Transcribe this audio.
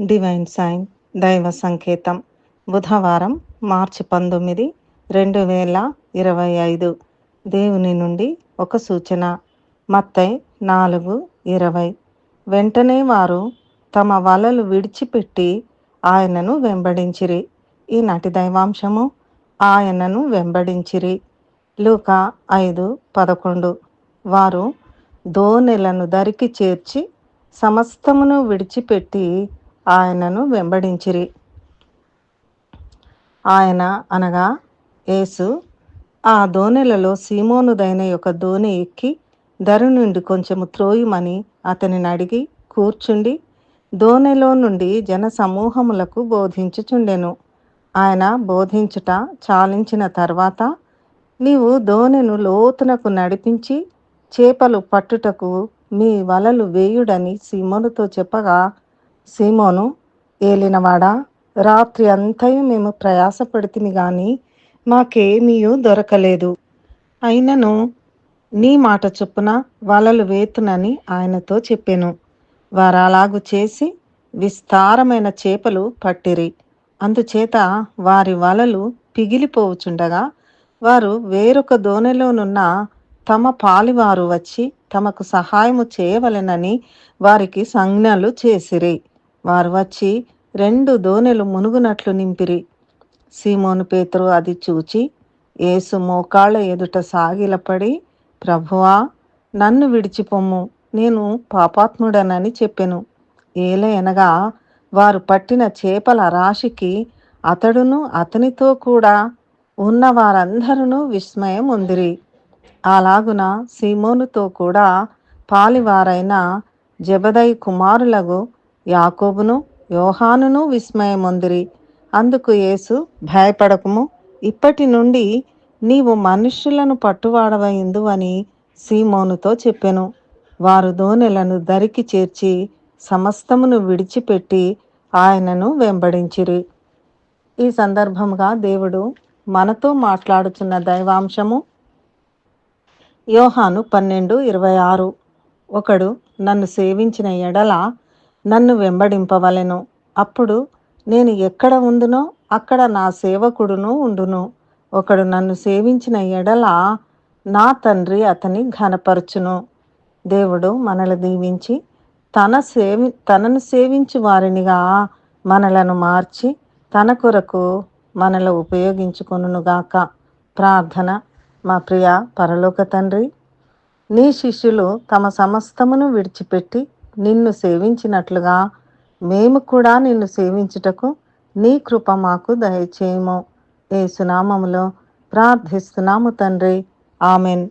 Divine sign దైవ సంకేతం బుధవారం మార్చి పంతొమ్మిది రెండు వేల ఇరవై ఐదు. దేవుని నుండి ఒక సూచన. మత్తై నాలుగు ఇరవై. వెంటనే వారు తమ వలలు విడిచిపెట్టి ఆయనను వెంబడించిరి. ఈనాటి దైవాంశము ఆయనను వెంబడించిరి. లూక ఐదు పదకొండు. వారు దోనెలను దరికి చేర్చి సమస్తమును విడిచిపెట్టి ఆయనను వెంబడించిరి. ఆయన అనగా యేసు ఆ దోణెలలో సీమోనుదైన యొక్క దోణి ఎక్కి ధర నుండి కొంచెము త్రోయమని అతనిని అడిగి కూర్చుండి దోణెలో నుండి జన సమూహములకు బోధించుచుండెను. ఆయన బోధించుట చాలించిన తర్వాత నీవు దోణెను లోతునకు నడిపించి చేపలు పట్టుటకు మీ వలలు వేయుడని సీమోనుతో చెప్పగా సీమోను ఏలినవాడా రాత్రి అంతయు మేము ప్రయాసపడితిమి గాని మాకేమీయూ దొరకలేదు. అయినను నీ మాట చొప్పున వలలు వేతునని ఆయనతో చెప్పాను. వారు అలాగు చేసి విస్తారమైన చేపలు పట్టిరి. అందుచేత వారి వలలు పిగిలిపోవుచుండగా వారు వేరొక దోణిలోనున్న తమ పాలివారు వచ్చి తమకు సహాయము చేయవలెనని వారికి సంజ్ఞలు చేసిరి. వారు వచ్చి రెండు దోణెలు మునుగునట్లు నింపిరి. సీమోను పేతురు అది చూచి ఏసు మోకాళ్ళ ఎదుట సాగిలపడి ప్రభువా నన్ను విడిచిపొమ్ము. నేను పాపాత్ముడనని చెప్పెను. ఏలయనగా వారు పట్టిన చేపల రాశికి అతడును అతనితో కూడా ఉన్న వారందరూ విస్మయం ఉందిరి అలాగున సీమోనుతో కూడా పాలివారైన జబదై కుమారులకు యాకోబును యోహానును విస్మయమొందిరి. అందుకు యేసు భయపడకుము. ఇప్పటి నుండి నీవు మనుష్యులను పట్టువాడవైందు అని సీమోనుతో చెప్పెను. వారు దోనెలను దరికి చేర్చి సమస్తమును విడిచిపెట్టి ఆయనను వెంబడించిరి. ఈ సందర్భంగా దేవుడు మనతో మాట్లాడుచున్న దైవాంశము యోహాను పన్నెండు ఇరవై ఆరు. ఒకడు నన్ను సేవించిన ఎడల నన్ను వెంబడింపవలెను. అప్పుడు నేను ఎక్కడ ఉందునో అక్కడ నా సేవకుడును ఉండును. ఒకడు నన్ను సేవించిన ఎడల నా తండ్రి అతని ఘనపరచును. దేవుడు మనల్ని దీవించి తన సేవి తనను సేవించి వారినిగా మనలను మార్చి తన కొరకు మనలో ఉపయోగించుకొనుగాక ప్రార్థన. మా ప్రియ పరలోక తండ్రి నీ శిష్యులు తమ సమస్తమును విడిచిపెట్టి నిన్ను సేవించినట్లుగా మేము కూడా నిన్ను సేవించుటకు నీ కృప మాకు దయచేయము. ఏ సునామములో ప్రార్థిస్తున్నాము తండ్రి. ఆమెన్.